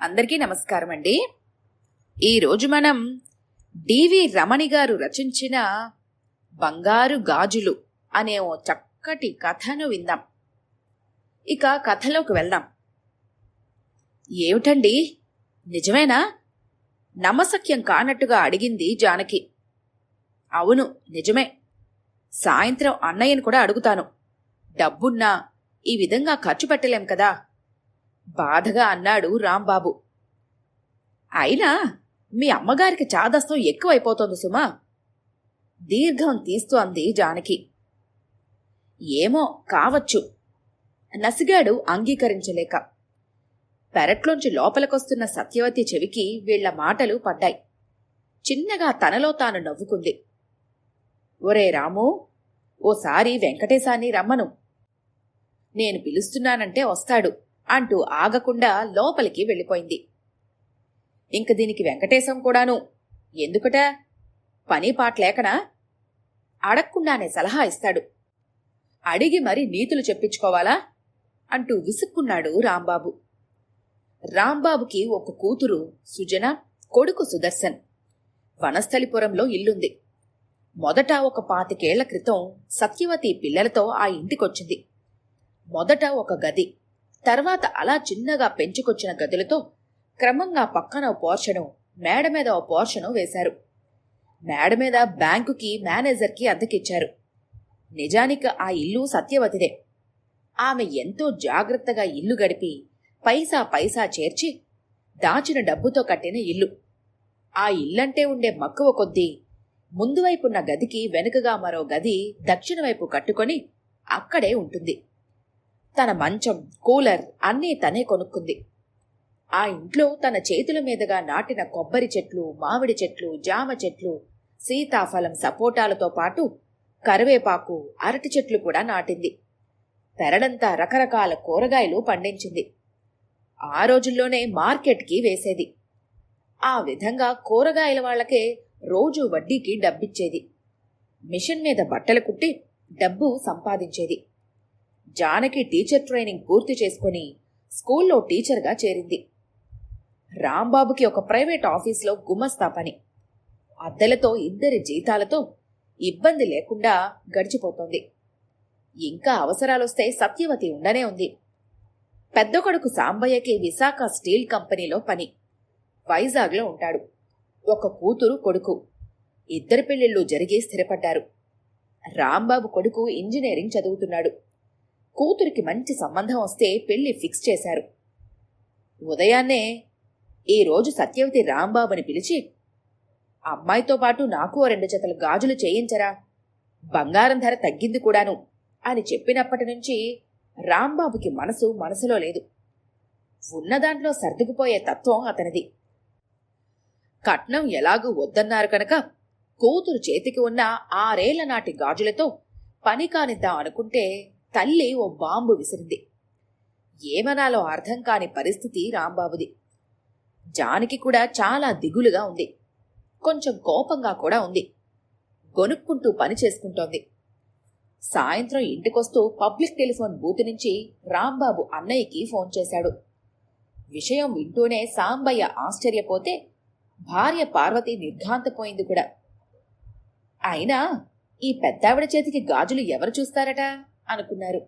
అందరికీ నమస్కారం అండి. ఈరోజు మనం డివి రమణి గారు రచించిన బంగారు గాజులు అనే ఓ చక్కటి కథను విందాం. ఇక కథలోకి వెళ్దాం. ఏమిటండి? నిజమేనా? నమ్మసక్యం కానట్టుగా అడిగింది జానకి. అవును నిజమే. సాయంత్రం అన్నయ్యను కూడా అడుగుతాను. డబ్బున్నా ఈ విధంగా ఖర్చు పెట్టలేం కదా? బాధగా అన్నాడు రాంబాబు. అయినా మీ అమ్మగారికి చాదస్తం ఎక్కువైపోతోంది సుమా. దీర్ఘం తీస్తూ అంది జానకి. ఏమో కావచ్చు. నసిగాడు అంగీకరించలేక. పెరట్లోంచి లోపలికొస్తున్న సత్యవతి చెవికి వీళ్ళ మాటలు పడ్డాయి. చిన్నగా తనలో తాను నవ్వుకుంది. ఒరే రాము ఓసారి వెంకటేశాన్ని రమ్మను. నేను పిలుస్తున్నానంటే వస్తాడు. అంటూ ఆగకుండా లోపలికి వెళ్ళిపోయింది. ఇంక దీనికి వెంకటేశం కూడాను ఎందుకట? పని పాటలేకనా అడగకుండానే సలహా ఇస్తాడు. అడిగి మరి నీతులు చెప్పించుకోవాలా? అంటూ విసుక్కున్నాడు రాంబాబు. రాంబాబుకి ఒక కూతురు సుజన కొడుకు సుదర్శన్. వనస్థలిపురంలో ఇల్లుంది. మొదట ఒక పాతికేళ్ళ క్రితం సత్యవతి పిల్లలతో ఆ ఇంటికొచ్చింది. మొదట ఒక గది. తర్వాత అలా చిన్నగా పెంచుకొచ్చిన గదులతో క్రమంగా పక్కన పోర్షను మేడ మీద ఓ పోర్షను వేశారు. మేడ మీద బ్యాంకుకి మేనేజర్కి అద్దెకిచ్చారు. నిజానికి ఆ ఇల్లు సత్యవతిదే. ఆమె ఎంతో జాగ్రత్తగా ఇల్లు గడిపి పైసా పైసా చేర్చి దాచిన డబ్బుతో కట్టిన ఇల్లు. ఆ ఇల్లంటే ఉండే మక్కువ కొద్దీ ముందువైపున్న గదికి వెనుకగా మరో గది దక్షిణ వైపు కట్టుకొని అక్కడే ఉంటుంది. తన మంచం కూలర్ అన్నీ తనే కొనుక్కుంది. ఆ ఇంట్లో తన చేతుల మీదుగా నాటిన కొబ్బరి చెట్లు మామిడి చెట్లు జామ చెట్లు సీతాఫలం సపోటాలతో పాటు కరివేపాకు అరటి చెట్లు కూడా నాటింది. పెరడంతా రకరకాల కూరగాయలు పండించింది. ఆ రోజుల్లోనే మార్కెట్కి వేసేది. ఆ విధంగా కూరగాయల వాళ్ళకే రోజు వడ్డీకి డబ్బిచ్చేది. మిషన్ మీద బట్టలు కుట్టి డబ్బు సంపాదించేది. జానకి టీచర్ ట్రైనింగ్ పూర్తి చేసుకుని స్కూల్లో టీచర్గా చేరింది. రాంబాబుకి ఒక ప్రైవేట్ ఆఫీస్లో గుమస్తా పని అద్దెలతో ఇద్దరి జీతాలతో ఇబ్బంది లేకుండా గడిచిపోతోంది. ఇంకా అవసరాలొస్తే సత్యవతి ఉండనే ఉంది. పెద్ద కొడుకు సాంబయ్యకి విశాఖ స్టీల్ కంపెనీలో పని. వైజాగ్లో ఉంటాడు. ఒక కూతురు కొడుకు. ఇద్దరి పెళ్ళిళ్ళు జరిగి స్థిరపడ్డారు. రాంబాబు కొడుకు ఇంజనీరింగ్ చదువుతున్నాడు. కూతురికి మంచి సంబంధం వస్తే పెళ్ళి ఫిక్స్ చేశారు. ఉదయాన్నే ఈరోజు సత్యవతి రాంబాబుని పిలిచి అమ్మాయితో పాటు నాకు రెండు జతలు గాజులు చేయించరా? బంగారం ధర తగ్గింది కూడాను అని చెప్పినప్పటి నుంచి రాంబాబుకి మనసు మనసులో లేదు. ఉన్న దాంట్లో సర్దుకుపోయే తత్వం అతనిది. కట్నం ఎలాగూ వద్దన్నారు కనుక కూతురు చేతికి ఉన్న ఆరేళ్ళ నాటి గాజులతో పని కానిద్దాం అనుకుంటే తల్లి ఓ బాంబు విసిరింది. ఏమనాలో అర్థం కాని పరిస్థితి రాంబాబుది. జానికి కూడా చాలా దిగులుగా ఉంది. కొంచెం కోపంగా కూడా ఉంది. గొనుక్కుంటూ పని చేసుకుంటోంది. సాయంత్రం ఇంటికొస్తూ పబ్లిక్ టెలిఫోన్ బూత్ నుంచి రాంబాబు అన్నయ్యకి ఫోన్ చేశాడు. విషయం వింటూనే సాంబయ్య ఆశ్చర్యపోతే భార్య పార్వతి నిర్ఘాంతపోయింది కూడా. అయినా ఈ పెద్దావిడ చేతికి గాజులు ఎవరు చూస్తారట? అనుకున్నారు.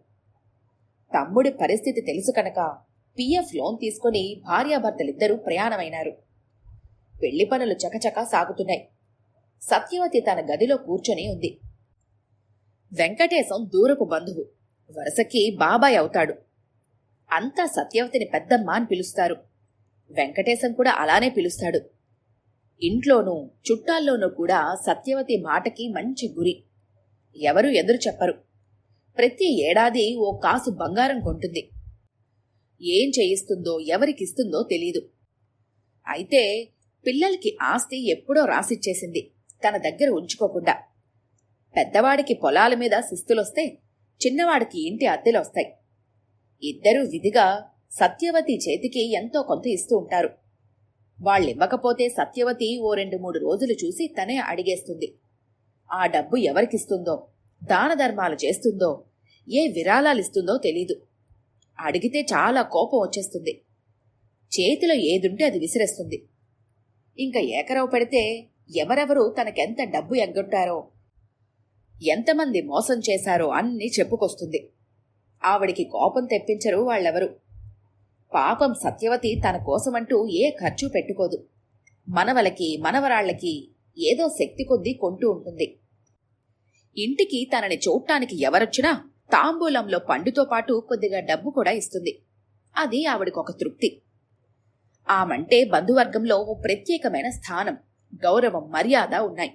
తమ్ముడి పరిస్థితి తెలుసు కనుక పిఎఫ్ లోన్ తీసుకుని భార్యాభర్తలిద్దరూ ప్రయాణమైనారు. పెళ్ళి పనులు చకచకా సాగుతున్నాయి. సత్యవతి తన గదిలో కూర్చొని ఉంది. వెంకటేశం దూరపు బంధువు. వరుసకి బాబాయ్ అవుతాడు. అంతా సత్యవతిని పెద్దమ్మ అని పిలుస్తారు. వెంకటేశం కూడా అలానే పిలుస్తాడు. ఇంట్లోనూ చుట్టాల్లోనూ కూడా సత్యవతి మాటకి మంచి గురి. ఎవరు ఎదురు చెప్పరు. ప్రతి ఏడాది ఓ కాసు బంగారం కొంటుంది. ఏం చేయిస్తుందో ఎవరికిస్తుందో తెలీదు. అయితే పిల్లలకి ఆస్తి ఎప్పుడో రాసిచ్చేసింది తన దగ్గర ఉంచుకోకుండా. పెద్దవాడికి పొలాల మీద శిస్తులొస్తే చిన్నవాడికి ఇంటి అద్దెలొస్తాయి. ఇద్దరూ విధిగా సత్యవతి చేతికి ఎంతో కొంత ఇస్తూ ఉంటారు. వాళ్ళివ్వకపోతే సత్యవతి ఓ రెండు మూడు రోజులు చూసి తనే అడిగేస్తుంది. ఆ డబ్బు ఎవరికిస్తుందో? దాన ధర్మాలు చేస్తుందో ఏ విరాళాలిస్తుందో తెలీదు. అడిగితే చాలా కోపం వచ్చేస్తుంది. చేతిలో ఏదుంటే అది విసిరేస్తుంది. ఇంకా ఏకరవు పెడితే ఎవరెవరు తనకెంత డబ్బు ఎగ్గొట్టారో ఎంతమంది మోసం చేశారో అన్నీ చెప్పుకొస్తుంది. ఆవిడికి కోపం తెప్పించరు వాళ్ళెవరు. పాపం సత్యవతి తన కోసమంటూ ఏ ఖర్చు పెట్టుకోదు. మనవలకి మనవరాళ్ళకి ఏదో శక్తి కొద్దీ కొంటూ ఉంటుంది. ఇంటికి తనని చూడటానికి ఎవరొచ్చినా తాంబూలంలో పండుతో పాటు కొద్దిగా డబ్బు కూడా ఇస్తుంది. అది ఆవిడకొక తృప్తి. ఆమంటే బంధువర్గంలో ఓ ప్రత్యేకమైన స్థానం గౌరవం మర్యాద ఉన్నాయి.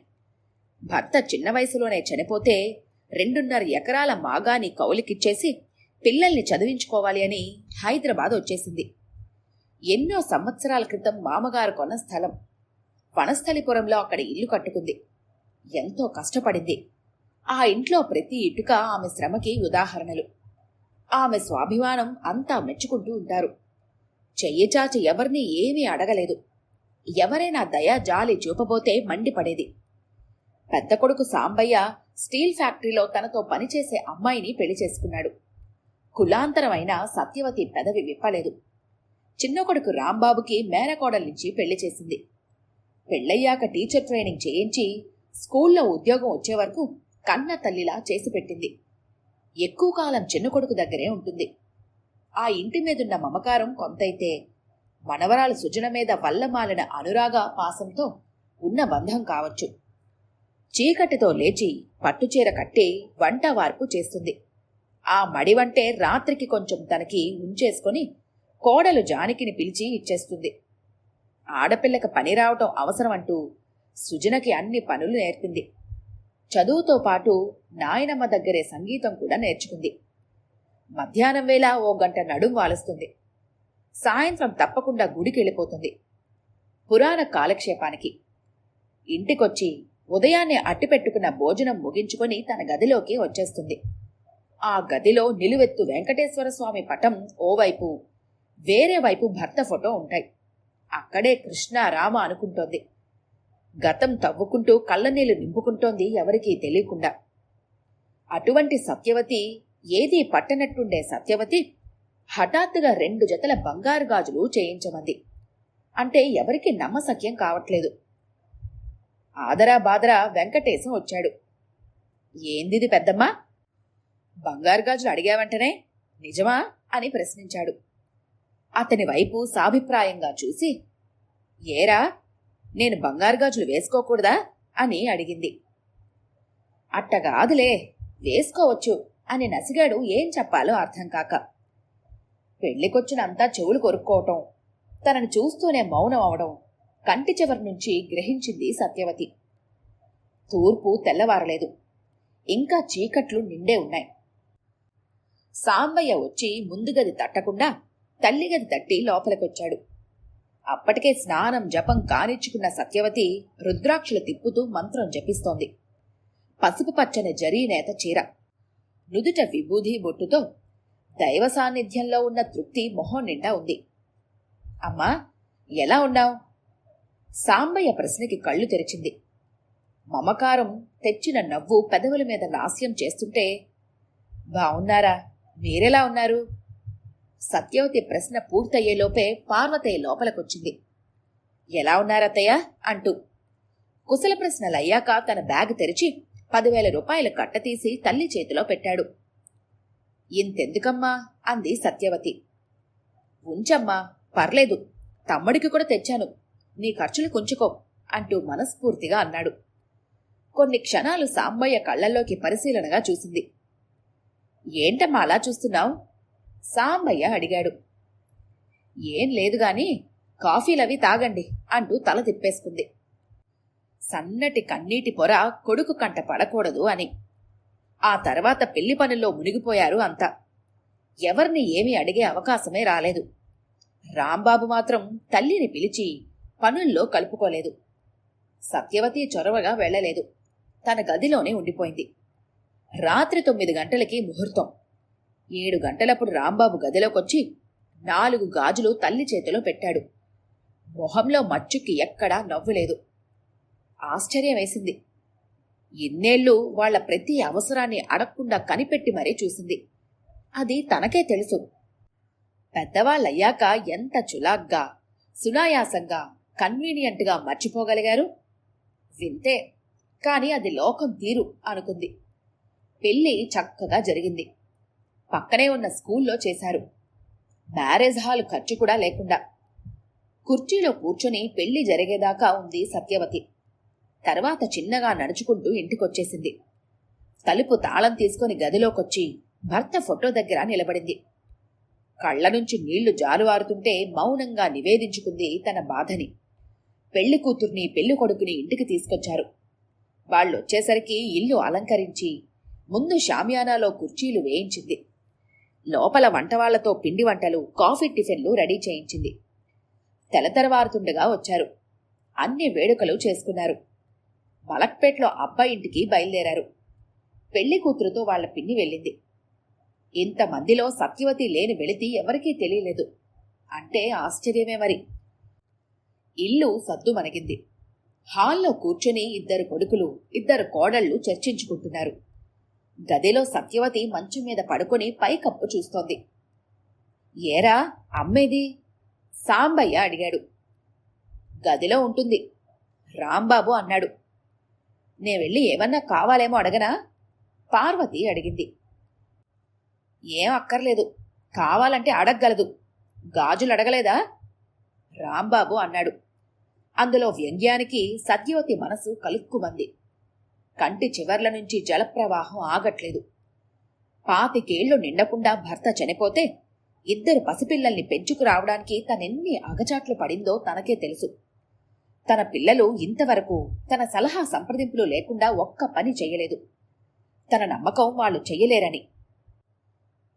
భర్త చిన్న వయసులోనే చనిపోతే రెండున్నర ఎకరాల మాగాని కౌలికిచ్చేసి పిల్లల్ని చదివించుకోవాలి అని హైదరాబాద్ వచ్చేసింది. ఎన్నో సంవత్సరాల క్రితం మామగారు కొన్న స్థలం. వనస్థలిపురంలో అక్కడ ఇల్లు కట్టుకుంది. ఎంతో కష్టపడింది. ఆ ఇంట్లో ప్రతి ఇటుక ఆమె శ్రమకి ఉదాహరణలు. ఆమె స్వాభిమానం అంతా మెచ్చుకుంటూ ఉంటారు. చెయ్యచాచి ఎవరిని ఏమీ అడగలేదు. ఎవరైనా దయా జాలి చూపబోతే మండిపడేది. పెద్ద కొడుకు సాంబయ్య స్టీల్ ఫ్యాక్టరీలో తనతో పనిచేసే అమ్మాయిని పెళ్ళి చేసుకున్నాడు. కులాంతరమైన సత్యవతి పెదవి విప్పలేదు. చిన్న కొడుకు రాంబాబుకి మేనకోడలించి పెళ్ళి చేసింది. పెళ్ళయ్యాక టీచర్ ట్రైనింగ్ చేయించి స్కూల్లో ఉద్యోగం వచ్చే వరకు కన్న తల్లిలా చేసి పెట్టింది. ఎక్కువ కాలం చిన్న కొడుకు దగ్గరే ఉంటుంది. ఆ ఇంటి మీదున్న మమకారం కొంతైతే మనవరాలు సుజన మీద వల్లమాలిన అనురాగ పాసంతో ఉన్న బంధం కావచ్చు. చీకటితో లేచి పట్టుచీర కట్టి వంట వార్పు చేస్తుంది. ఆ మడి వంటే రాత్రికి కొంచెం తనకి ఉంచేసుకొని కోడలు జానకిని పిలిచి ఇచ్చేస్తుంది. ఆడపిల్లకి పని రావటం అవసరం అంటూ సుజనకి అన్ని పనులు నేర్పింది. చదువుతో పాటు నాయనమ్మ దగ్గరే సంగీతం కూడా నేర్చుకుంది. మధ్యాహ్నం వేళ ఓ గంట నడుం వాలుస్తుంది. సాయంత్రం తప్పకుండా గుడికి వెళ్ళిపోతుంది పురాణ కాలక్షేపానికి. ఇంటికొచ్చి ఉదయాన్నే అట్టిపెట్టుకున్న భోజనం ముగించుకొని తన గదిలోకి వచ్చేస్తుంది. ఆ గదిలో నిలువెత్తు వెంకటేశ్వర స్వామి పటం ఓవైపు వేరే వైపు భర్త ఫోటో ఉంటాయి. అక్కడే కృష్ణ రామ అనుకుంటోంది. గతం తవ్వుకుంటూ కళ్ళనీళ్ళు నింపుకుంటోంది ఎవరికీ తెలియకుండా. అటువంటి సత్యవతి ఏదీ పట్టనట్టుండే సత్యవతి హఠాత్తుగా రెండు జతల బంగారు గాజులు చేయించమంది. అంటే ఎవరికి నమ్మసక్యం కావట్లేదు. ఆదరా బాదరా వెంకటేశం వచ్చాడు. ఏందిది పెద్దమ్మా? బంగారు గాజులు అడిగావంటనే నిజమా? అని ప్రశ్నించాడు. అతని వైపు సాభిప్రాయంగా చూసి ఏరా నేను బంగారు గాజులు వేసుకోకూడదా? అని అడిగింది. అట్టగాదులే వేసుకోవచ్చు అని నసిగాడు ఏం చెప్పాలో అర్థం కాక. పెళ్ళికొచ్చినంతా చెవులు కొరుక్కోవటం తనను చూస్తూనే మౌనం అవడం కంటి చివరి నుంచి గ్రహించింది సత్యవతి. తూర్పు తెల్లవారలేదు ఇంకా చీకట్లు నిండే ఉన్నాయి. సాంబయ్య వచ్చి ముందు గది తట్టకుండా తల్లి గది తట్టి లోపలికొచ్చాడు. అప్పటికే స్నానం జపం కానిచ్చుకున్న సత్యవతి రుద్రాక్షలు తిప్పుతూ మంత్రం జపిస్తోంది. పసుపు పచ్చని జరీ నేత చీర. నుదుట విభూది బొట్టుతో దైవ సాన్నిధ్యంలో ఉన్న తృప్తి మొహం నిండా ఉంది. అమ్మా ఎలా ఉన్నావు? సాంబయ్య ప్రశ్నకి కళ్ళు తెరిచింది. మమకారం తెచ్చిన నవ్వు పెదవుల మీద లాస్యం చేస్తుంటే బావున్నారా? మీరెలా ఉన్నారు? సత్యవతి ప్రశ్న పూర్తయ్యేలోపే పార్వతయ్య లోపలకొచ్చింది. ఎలా ఉన్నారత్తయ్య? అంటూ. కుశల ప్రశ్నలయ్యాక తన బ్యాగ్ తెరిచి పదివేల రూపాయలు కట్టతీసి తల్లి చేతిలో పెట్టాడు. ఇంతెందుకమ్మా? అంది సత్యవతి. ఉంచమ్మా పర్లేదు. తమ్ముడికి కూడా తెచ్చాను. నీ ఖర్చులు కుంచుకో అంటూ మనస్ఫూర్తిగా అన్నాడు. కొన్ని క్షణాలు సాంబయ్య కళ్ళల్లోకి పరిశీలనగా చూసింది. ఏంటమ్మా అలా చూస్తున్నావు? సాంబయ్య అడిగాడు. ఏం లేదు గాని కాఫీలవి తాగండి అంటూ తల తిప్పేసుకుంది. సన్నటి కన్నీటి పొర కొడుకు కంట పడకూడదు అని. ఆ తర్వాత పెళ్ళి పనుల్లో మునిగిపోయారు అంతా. ఎవరిని ఏమీ అడిగే అవకాశమే రాలేదు. రాంబాబు మాత్రం తల్లిని పిలిచి పనుల్లో కలుపుకోలేదు. సత్యవతి చొరవగా వెళ్ళలేదు. తన గదిలోనే ఉండిపోయింది. రాత్రి తొమ్మిది గంటలకి ముహూర్తం. ఏడు గంటలప్పుడు రాంబాబు గదిలోకొచ్చి నాలుగు గాజులు తల్లి చేతిలో పెట్టాడు. మొహంలో మచ్చుకి ఎక్కడా నవ్వులేదు. ఆశ్చర్యం వేసింది ఇన్నేళ్ళు వాళ్ళ ప్రతి అవసరాన్ని అడగకుండా కనిపెట్టి మరీ చూసింది. అది తనకే తెలుసు. పెద్దవాళ్ళయ్యాక ఎంత చులాగ్గా సునాయాసంగా కన్వీనియంట్గా మర్చిపోగలిగారు? వింతే కాని అది లోకం తీరు అనుకుంది. పెళ్ళి చక్కగా జరిగింది. పక్కనే ఉన్న స్కూల్లో చేశారు. మ్యారేజ్ హాల్ ఖర్చు కూడా లేకుండా. కుర్చీలో కూర్చొని పెళ్ళి జరిగేదాకా ఉంది సత్యవతి. తర్వాత చిన్నగా నడుచుకుంటూ ఇంటికొచ్చేసింది. తలుపు తాళం తీసుకొని గదిలోకొచ్చి భర్త ఫోటో దగ్గర నిలబడింది. కళ్ళ నుంచి నీళ్ళు జారువారుతుంటే మౌనంగా నివేదించుకుంది తన బాధని. పెళ్ళి కూతుర్ని పెళ్ళి కొడుకుని ఇంటికి తీసుకొచ్చారు. వాళ్ళొచ్చేసరికి ఇల్లు అలంకరించి ముందు షామియానాలో కుర్చీలు వేయించింది. లోపల వంటవాళ్ళతో పిండి వంటలు కాఫీ టిఫిన్లు రెడీ చేయించింది. తెలతెరవారుతుండగా వచ్చారు. అన్ని వేడుకలు చేసుకున్నారు. మలక్పేట్లో అబ్బాయి ఇంటికి బయలుదేరారు. పెళ్ళి కూతురుతో వాళ్ళ పిన్ని వెళ్ళింది. ఇంతమందిలో సత్యవతి లేని వెళితి ఎవరికీ తెలియలేదు. అంటే ఆశ్చర్యమే మరి. ఇల్లు సద్దు మనగింది హాల్లో కూర్చొని ఇద్దరు కొడుకులు ఇద్దరు కోడళ్ళు చర్చించుకుంటున్నారు. గదిలో సత్యవతి మంచం మీద పడుకొని పైకప్పు చూస్తోంది. ఏరా అమ్మేది? సాంబయ్య అడిగాడు. గదిలో ఉంటుంది రాంబాబు అన్నాడు. నే వెళ్ళి ఏమన్నా కావాలేమో అడగనా? పార్వతి అడిగింది. ఏం అక్కర్లేదు కావాలంటే అడగగలదు గాజులు అడగలేదా? రాంబాబు అన్నాడు. అందులో వ్యంగ్యానికి సత్యవతి మనసు కలుక్కుమంది. కంటి చివర్ల నుంచి జలప్రవాహం ఆగట్లేదు. పాతికేళ్ళు నిండకుండా భర్త చనిపోతే ఇద్దరు పసిపిల్లల్ని పెంచుకురావడానికి తనెన్ని అగచాట్లు పడిందో తనకే తెలుసు. తన పిల్లలు ఇంతవరకు తన సలహా సంప్రదింపులు లేకుండా ఒక్క పని చేయలేదు. తన నమ్మకం వాళ్ళు చెయ్యలేరని.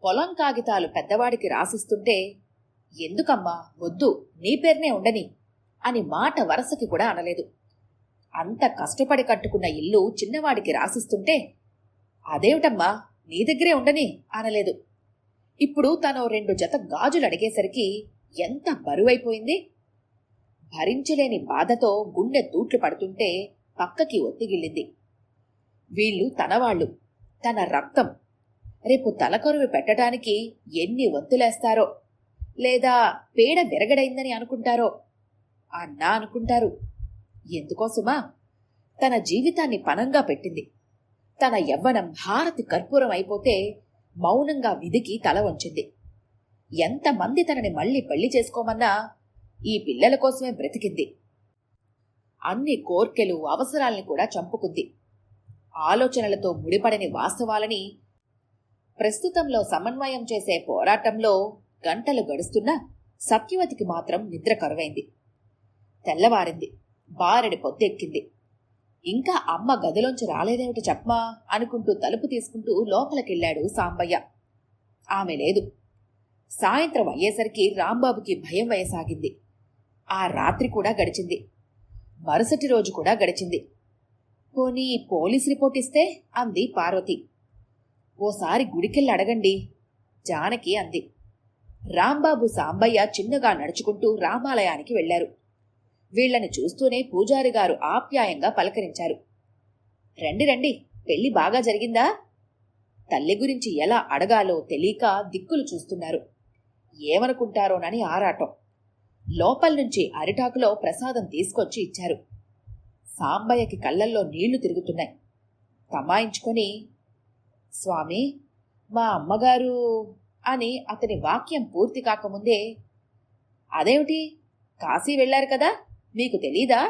పొలం కాగితాలు పెద్దవాడికి రాసిస్తుంటే ఎందుకమ్మా వద్దు నీ పేరునే ఉండని అని మాట వరసకి కూడా అనలేదు. అంత కష్టపడి కట్టుకున్న ఇల్లు చిన్నవాడికి రాసిస్తుంటే అదేమిటమ్మా నీ దగ్గరే ఉండని అనలేదు. ఇప్పుడు తను రెండు జత గాజులు అడిగేసరికి ఎంత బరువైపోయింది? భరించలేని బాధతో గుండె తూట్లు పడుతుంటే పక్కకి ఒత్తిగిల్లింది. వీళ్ళు తనవాళ్ళు తన రక్తం. రేపు తలకరువు పెట్టడానికి ఎన్ని వంతులేస్తారో లేదా పేడ విరగడైందని అనుకుంటారో అన్నా అనుకుంటారు. ఎందుకోసమా? తన జీవితాన్ని పనంగా పెట్టింది. తన యవ్వనం హారతి కర్పూరం అయిపోతే మౌనంగా విధికి తల వంచింది. ఎంతమంది తనని మళ్ళీ పెళ్ళి చేసుకోమన్నా ఈ పిల్లల కోసమే బ్రతికింది. అన్ని కోర్కెలు అవసరాల్ని కూడా చంపుకుంది. ఆలోచనలతో ముడిపడని వాస్తవాలని ప్రస్తుతంలో సమన్వయం చేసే పోరాటంలో గంటలు గడుస్తున్నా సత్యవతికి మాత్రం నిద్ర కరువైంది. తెల్లవారింది. బారెడి పొద్దెక్కింది ఇంకా అమ్మ గదిలోంచి రాలేదేమిటి చెప్పమా? అనుకుంటూ తలుపు తీసుకుంటూ లోపలికెళ్ళాడు సాంబయ్య. ఆమె లేదు. సాయంత్రం అయ్యేసరికి రాంబాబుకి భయం వేయసాగింది. ఆ రాత్రి కూడా గడిచింది. మరుసటి రోజు కూడా గడిచింది. పోనీ పోలీస్ రిపోర్ట్ ఇస్తే? అంది పార్వతి. ఓసారి గుడికెళ్ళి అడగండి జానకి అంది. రాంబాబు సాంబయ్య చిన్నగా నడుచుకుంటూ రామాలయానికి వెళ్ళారు వీళ్ళని చూస్తూనే పూజారి గారు ఆప్యాయంగా పలకరించారు. రండి రండి పెళ్ళి బాగా జరిగిందా? తల్లి గురించి ఎలా అడగాలో తెలియక దిక్కులు చూస్తున్నారు. ఏమనుకుంటారోనని ఆరాటం. లోపల నుంచి అరిటాకులో ప్రసాదం తీసుకొచ్చి ఇచ్చారు. సాంబయ్యకి కళ్ళల్లో నీళ్ళు తిరుగుతున్నాయి. తమాయించుకొని స్వామి మా అమ్మగారు అని అతని వాక్యం పూర్తి కాకముందే అదేమిటి? కాశీ వెళ్ళారు కదా? మీకు తెలీదా?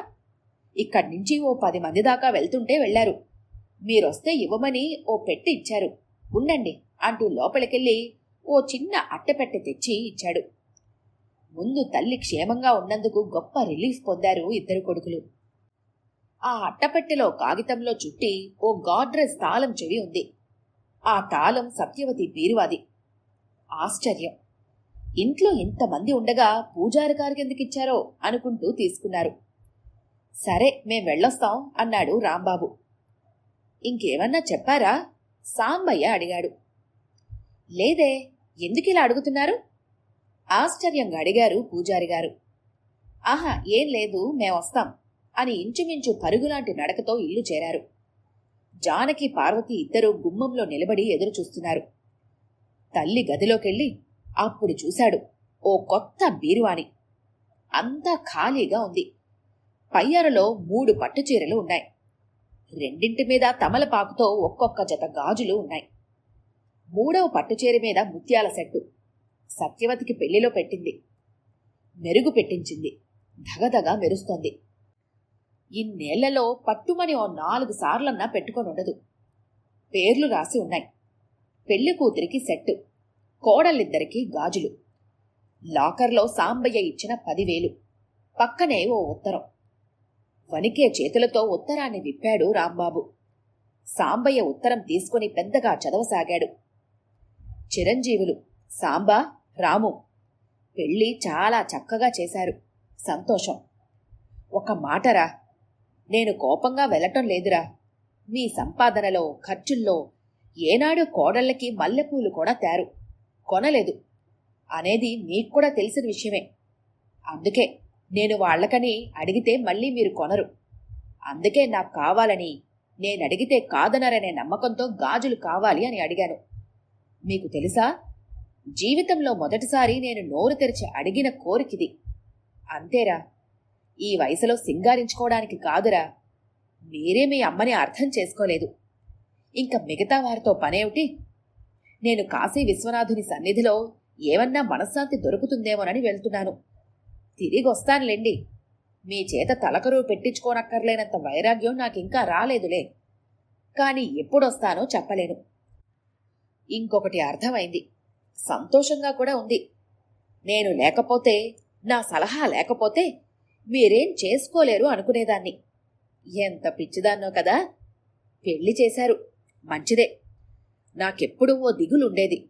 ఇక్కడి నుంచి ఓ పది మంది దాకా వెళ్తుంటే వెళ్ళారు మీరొస్తే ఇవ్వమని ఓ పెట్టి ఇచ్చారు. ఉండండి అంటూ లోపలికెళ్ళి ఓ చిన్న అట్టపెట్టె తెచ్చి ఇచ్చాడు. ముందు తల్లి క్షేమంగా ఉన్నందుకు గొప్ప రిలీఫ్ పొందారు ఇద్దరు కొడుకులు. ఆ అట్టపెట్టెలో కాగితంలో చుట్టి ఓ గాడ్రెస్ తాళం చెవి ఉంది. ఆ తాళం సత్యవతి బీరువాది. ఆశ్చర్యం! ఇంట్లో ఇంతమంది ఉండగా పూజారి గారికి ఎందుకిచ్చారో అనుకుంటూ తీసుకున్నారు. సరే మేం వెళ్ళొస్తాం అన్నాడు రాంబాబు. ఇంకేమన్నా చెప్పారా? సాంబయ్య అడిగాడు. లేదే ఎందుకు ఇలా అడుగుతున్నారు? ఆశ్చర్యంగా అడిగారు పూజారి గారు. ఆహా ఏం లేదు మేమొస్తాం అని ఇంచుమించు పరుగులాంటి నడకతో ఇల్లు చేరారు. జానకి పార్వతి ఇద్దరూ గుమ్మంలో నిలబడి ఎదురు చూస్తున్నారు తల్లి గదిలోకెళ్ళి అప్పుడు చూశాడు ఓ కొత్త బీరువాని అంతా ఖాళీగా ఉంది. పై అరలో మూడు పట్టు చీరలు ఉన్నాయి. రెండింటి మీద తమలపాకుతో ఒక్కొక్క జత గాజులు ఉన్నాయి. మూడవ పట్టుచీర మీద ముత్యాల సెట్టు. సత్యవతికి పెళ్ళిలో పెట్టింది. మెరుగు పెట్టించింది. ధగధగా మెరుస్తోంది. ఇన్నేళ్ళలో పట్టుమని ఓ నాలుగు సార్లన్నా పెట్టుకొని ఉండదు. పేర్లు రాసి ఉన్నాయి. పెళ్ళి కూతురికి సెట్టు. కోడలిద్దరికీ గాజులు. లాకర్లో సాంబయ్య ఇచ్చిన పదివేలు. పక్కనే ఓ ఉత్తరం. వణికే చేతులతో ఉత్తరాన్ని విప్పాడు రాంబాబు. సాంబయ్య ఉత్తరం తీసుకుని పెద్దగా చదవసాగాడు. చిరంజీవులు సాంబా రాము పెళ్ళి చాలా చక్కగా చేశారు. సంతోషం. ఒక మాటరా? నేను కోపంగా వెళ్ళటం లేదురా. మీ సంపాదనలో ఖర్చుల్లో ఏనాడు కోడళ్ళకి మల్లెపూలు కూడా తేరు. కొనలేదు. అనేది మీకు కూడా తెలిసిన విషయమే. అందుకే నేను వాళ్ళకని అడిగితే మళ్ళీ మీరు కొనరు. అందుకే నాకు కావాలని నేను అడిగితే కాదనరనే నమ్మకంతో గాజులు కావాలి అని అడిగాను. మీకు తెలుసా? జీవితంలో మొదటిసారి నేను నోరు తెరిచి అడిగిన కోరికిది. అంతేరా. ఈ వయసులో సింగారించుకోవడానికి కాదురా. మీరే మీ అమ్మని అర్థం చేసుకోలేదు. ఇంక మిగతా వారితో పనేమిటి? నేను కాశీ విశ్వనాథుని సన్నిధిలో ఏమన్నా మనశ్శాంతి దొరుకుతుందేమోనని వెళ్తున్నాను. తిరిగి వస్తానులేండి మీ చేత తలకరువు పెట్టించుకోనక్కర్లేనంత వైరాగ్యం నాకింకా రాలేదులే. కాని ఎప్పుడొస్తానో చెప్పలేను. ఇంకొకటి అర్థమైంది. సంతోషంగా కూడా ఉంది. నేను లేకపోతే నా సలహా లేకపోతే మీరేం చేసుకోలేరు అనుకునేదాన్ని. ఎంత పిచ్చిదాన్నో కదా! పెళ్ళి చేశారు. మంచిదే. నాకెప్పుడూ ఓ దిగులుండేది.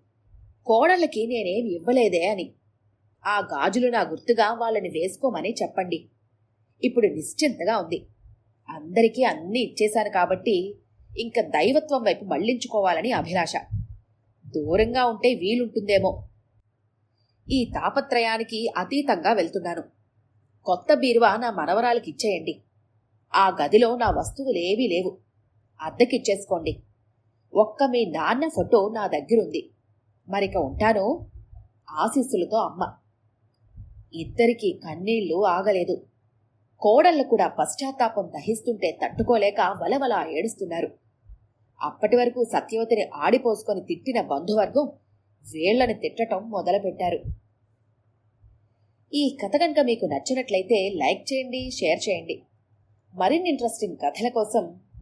కోడళ్ళకి నేనేమి ఇవ్వలేదే అని. ఆ గాజులు నా గుర్తుగా వాళ్ళని వేసుకోమని చెప్పండి. ఇప్పుడు నిశ్చింతగా ఉంది. అందరికీ అన్నీ ఇచ్చేశాను కాబట్టి ఇంక దైవత్వం వైపు మళ్ళించుకోవాలని అభిలాష. దూరంగా ఉంటే వీలుంటుందేమో. ఈ తాపత్రయానికి అతీతంగా వెళ్తున్నాను. కొత్త బీరువా నా మనవరాలకి ఇచ్చేయండి ఆ గదిలో నా వస్తువులేవీ లేవు. అద్దెకిచ్చేసుకోండి. ఒక్క మీ నాన్న ఫోటో నా దగ్గరుంది. మరిక ఉంటాను? ఆశీస్సులతో అమ్మ. ఇద్దరికీ కన్నీళ్ళు ఆగలేదు. కోడళ్ళు కూడా పశ్చాత్తాపం దహిస్తుంటే తట్టుకోలేక వలవల ఏడుస్తున్నారు. అప్పటి వరకు సత్యవతిని ఆడిపోసుకొని తిట్టిన బంధువర్గం వేళ్ళను తిట్టటం మొదలుపెట్టారు. ఈ కథ కనుక మీకు నచ్చినట్లయితే లైక్ చేయండి షేర్ చేయండి. మరిన్ని ఇంట్రెస్టింగ్ కథల కోసం